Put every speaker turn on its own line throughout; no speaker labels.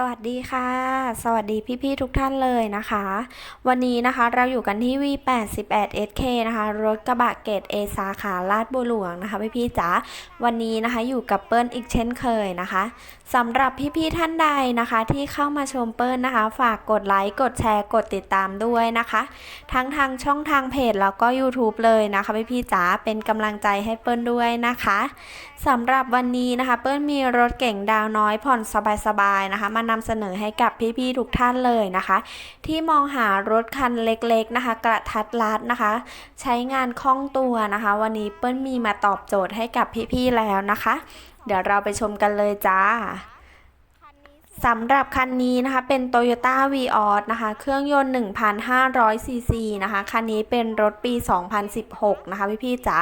สวัสดีค่ะ สวัสดีพี่ๆทุกท่านเลยนะคะ วันนี้นะคะเราอยู่กันที่ V88 SK นะคะ รถกระบะเกรด A สาขาลาดบัวหลวงนะคะพี่ๆจ๋าวันนี้นะคะอยู่กับเปิ้ลอีกเช่นเคยนะคะสำหรับพี่ๆท่านใดนะคะ ที่เข้ามาชมเปิ้ลนะคะ ฝากกดไลค์กดแชร์กดติดตามด้วยนะคะ ทั้งทางช่องทางเพจแล้วก็ YouTube เลยนะคะพี่ๆจ๋าเป็นกำลังใจให้เปิ้ลด้วยนะคะสำหรับวันนี้นะคะ เปิ้ลมีรถเก่งดาวน้อยผ่อนสบายๆนะคะมานำเสนอให้กับพี่ๆทุกท่านเลยนะคะ ที่มองหารถคันเล็กๆนะคะ กระทัดรัดนะคะ ใช้งานคล่องตัวนะคะ วันนี้เปิ้ลมีมาตอบโจทย์ให้กับพี่ๆแล้วนะคะ เดี๋ยวเราไปชมกันเลยจ้าสำหรับคันนี้นะคะเป็น Toyota v ีออนะคะ เครื่องยนต์ 1,500 ซีซีนะคะ คันนี้เป็นรถปี 2016 นะคะ พี่ๆจ๋า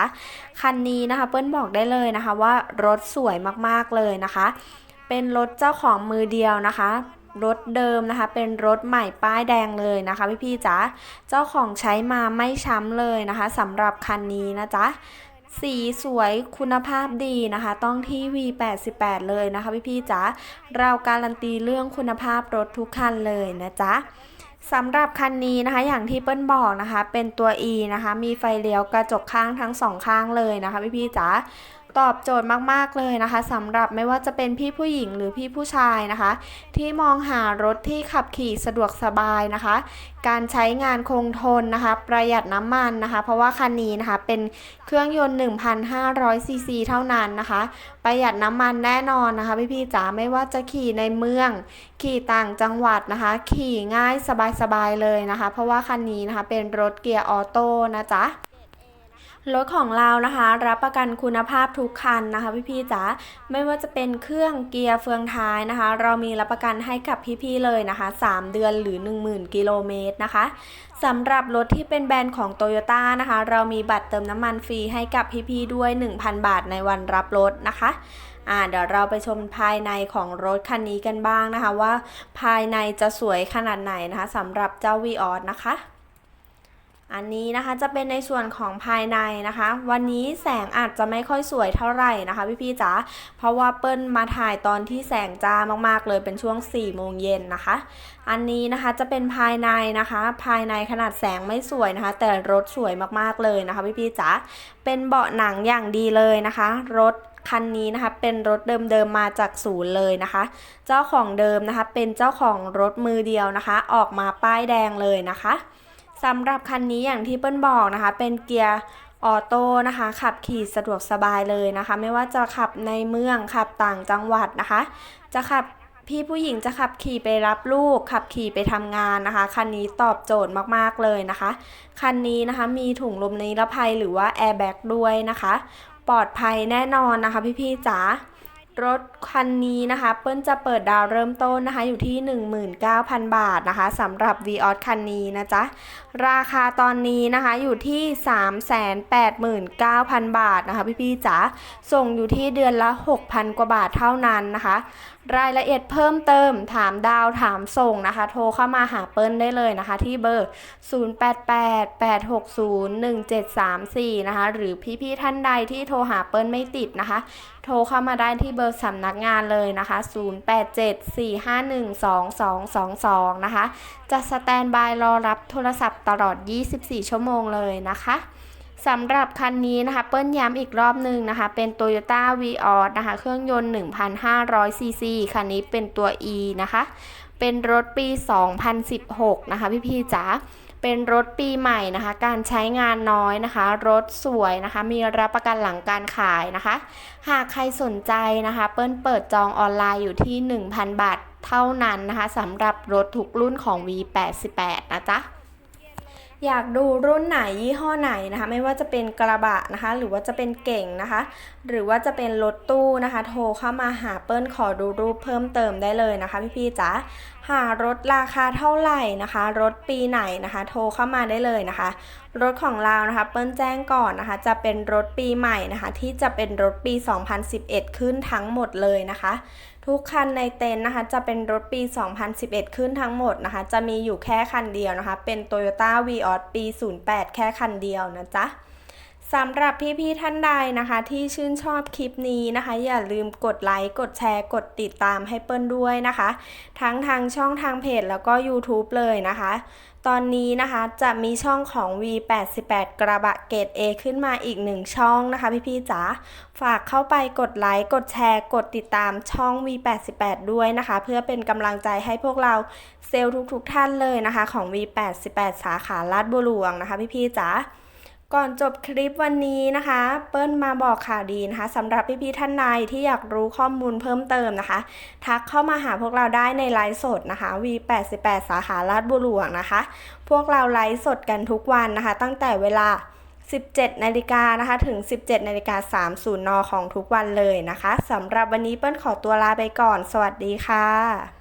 คันนี้นะคะเปิ้ลบอกได้เลยนะคะว่ารถสวยมากๆเลยนะคะ เป็นรถเจ้าของมือเดียวนะคะรถเดิมนะคะ เป็นรถใหม่ป้ายแดงเลยนะคะพี่ๆจ๋าเจ้าของใช้มาไม่ช้ำเลยนะคะสำหรับคันนี้นะจ๊ะสีสวยคุณภาพดีนะคะ ต้องที่ V88 เลยนะคะพี่ๆจ๋าเราการันตีเรื่องคุณภาพรถทุกคันเลยนะจ๊ะสำหรับคันนี้นะคะอย่างที่เปิ้ลบอกนะคะ เป็นตัว E นะคะ มีไฟเลี้ยวกระจกข้างทั้งสองข้างเลยนะคะพี่ๆจ๋า ตอบโจทย์มากๆเลยนะคะสำหรับไม่ว่าจะเป็นพี่ผู้หญิงหรือพี่ผู้ชายนะคะ ที่มองหารถที่ขับขี่สะดวกสบายนะคะ การใช้งานคงทนนะคะ ประหยัดน้ำมันนะคะ เพราะว่าคันนี้นะคะเป็นเครื่องยนต์1,500ซีซีเท่านั้นนะคะ ประหยัดน้ำมันแน่นอนนะคะพี่ๆจ๋าไม่ว่าจะขี่ในเมือง ขี่ต่างจังหวัดนะคะ ขี่ง่ายสบายๆเลยนะคะ เพราะว่าคันนี้นะคะเป็นรถเกียร์ออโต้นะจ๊ะ รถของเรานะคะ รับประกันคุณภาพทุกคันนะคะพี่ๆจ๋าไม่ว่าจะเป็นเครื่องเกียร์เฟืองท้ายนะคะ เรามีรับประกันให้กับพี่ๆเลยนะคะ 3 เดือนหรือ 10,000 กิโลเมตรนะคะสำหรับรถที่เป็นแบรนด์ของ t o y ยต้นะคะ เรามีบัตรเติมน้ำมันฟรีให้กับพี่ๆด้วย 1,000 บาทในวันรับรถนะคะอ่าเดี๋ยวเราไปชมภายในของรถคันนี้กันบ้างนะคะ ว่าภายในจะสวยขนาดไหนนะคะสำหรับเจ้า v ีออนะคะ อันนี้นะคะจะเป็นในส่วนของภายในนะคะ วันนี้แสงอาจจะไม่ค่อยสวยเท่าไหร่นะคะพี่ๆจ๋าเพราะว่าเปิ้ลมาถ่ายตอนที่แสงจ้ามากๆเลยเป็นช่วง4โมงเย็นนะคะ อันนี้นะคะจะเป็นภายในนะคะ ภายในขนาดแสงไม่สวยนะคะ แต่รถสวยมากๆเลยนะคะพี่ๆจ๋าเป็นเบาะหนังอย่างดีเลยนะคะ รถคันนี้นะคะเป็นรถเดิมๆมาจากศูนย์เลยนะคะ เจ้าของเดิมนะคะเป็นเจ้าของรถมือเดียวนะคะ ออกมาป้ายแดงเลยนะคะ สำหรับคันนี้อย่างที่เปิ้ลบอกนะคะ เป็นเกียร์ออโต้นะคะ ขับขี่สะดวกสบายเลยนะคะ ไม่ว่าจะขับในเมืองขับต่างจังหวัดนะคะ จะขับพี่ผู้หญิงจะขับขี่ไปรับลูก ขับขี่ไปทำงานนะคะ คันนี้ตอบโจทย์มากๆเลยนะคะ คันนี้นะคะมีถุงลมนิรภัยหรือว่าแอร์แบ็กด้วยนะคะ ปลอดภัยแน่นอนนะคะพี่ๆจ๋า รถคันนี้นะคะเปิ้ลจะเปิดดาวเริ่มต้นนะคะอยู่ที่ 19,000 บาทนะคะสำหรับ v ีออคันนี้นะจ๊ะ ราคาตอนนี้นะคะอยู่ที่ 389,000 บาทนะคะพี่ๆจ๋าส่งอยู่ที่เดือนละ 6,000 กว่าบาทเท่านั้นนะคะ รายละเอียดเพิ่มเติมถามดาวถามส่งนะคะ โทรเข้ามาหาเปิ้ลได้เลยนะคะ ที่เบอร์ 0888601734 นะคะ หรือพี่ๆท่านใดที่โทรหาเปิ้ลไม่ติดนะคะ โทรเข้ามาได้ที่เบอร์สำนักงานเลยนะคะ 0874512222 นะคะ จะสแตนบายรอรับโทรศัพท์ตลอด 24 ชั่วโมงเลยนะคะสำหรับคันนี้นะคะ เปิ้ลย้ำอีกรอบหนึ่งนะคะ เป็น Toyota v ีออนะคะ เครื่องยนต์ 1,500 ซีซี คันนี้เป็นตัว E นะคะ เป็นรถปี 2016 นะคะ พี่พี่จ๋า เป็นรถปีใหม่นะคะ การใช้งานน้อยนะคะ รถสวยนะคะ มีรับประกันหลังการขายนะคะ หากใครสนใจนะคะ เปิ้ลเปิดจองออนไลน์อยู่ที่ 1,000 บาทเท่านั้นนะคะสำหรับรถทุกรุ่นของ V88 นะจ๊ะ อยากดูรุ่นไหนยี่ห้อไหนนะคะ ไม่ว่าจะเป็นกระบะนะคะ หรือว่าจะเป็นเก่งนะคะ หรือว่าจะเป็นรถตู้นะคะ โทรเข้ามาหาเปิ้ลขอดูรูปเพิ่มเติมได้เลยนะคะพี่ๆจ๋าหารถราคาเท่าไหร่นะคะ รถปีไหนนะคะ โทรเข้ามาได้เลยนะคะ รถของเรานะคะ เปิ้ลแจ้งก่อนนะคะ จะเป็นรถปีใหม่นะคะ ที่จะเป็นรถปี 2011 ขึ้นทั้งหมดเลยนะคะ ทุกคันในเต็นท์นะคะ จะเป็นรถปี 2011 ขึ้นทั้งหมดนะคะ จะมีอยู่แค่คันเดียวนะคะ เป็น Toyota v ีออปี 08 แค่คันเดียวนะจ๊ะ สำหรับพี่ๆท่านใดนะคะ ที่ชื่นชอบคลิปนี้นะคะ อย่าลืมกดไลค์ กดแชร์ กดติดตามให้เปิ้ลด้วยนะคะ ทั้งทางช่องทางเพจแล้วก็ YouTube เลยนะคะ ตอนนี้นะคะจะมีช่องของ V88 กระบะเกรด A ขึ้นมาอีกหนึ่งช่องนะคะ พี่ๆจ๋าฝากเข้าไปกดไลค์ กดแชร์ กดติดตามช่อง V88 ด้วยนะคะ เพื่อเป็นกำลังใจให้พวกเราเซลล์ทุกๆท่านเลยนะคะ ของ V88 สาขาลาดบุรีนะคะ พี่ๆจ๋า ก่อนจบคลิปวันนี้นะคะ เปิ้ลมาบอกข่าวดีนะคะสำหรับพี่ๆท่านใดที่อยากรู้ข้อมูลเพิ่มเติมนะคะ ทักเข้ามาหาพวกเราได้ในไลฟ์สดนะคะ V88 สาขาลาดบุรีนะคะ พวกเราไลฟ์สดกันทุกวันนะคะ ตั้งแต่เวลา 17นาฬิกานะคะถึง 17นาฬิกา30 น ของทุกวันเลยนะคะสำหรับวันนี้เปิ้ลขอตัวลาไปก่อน สวัสดีค่ะ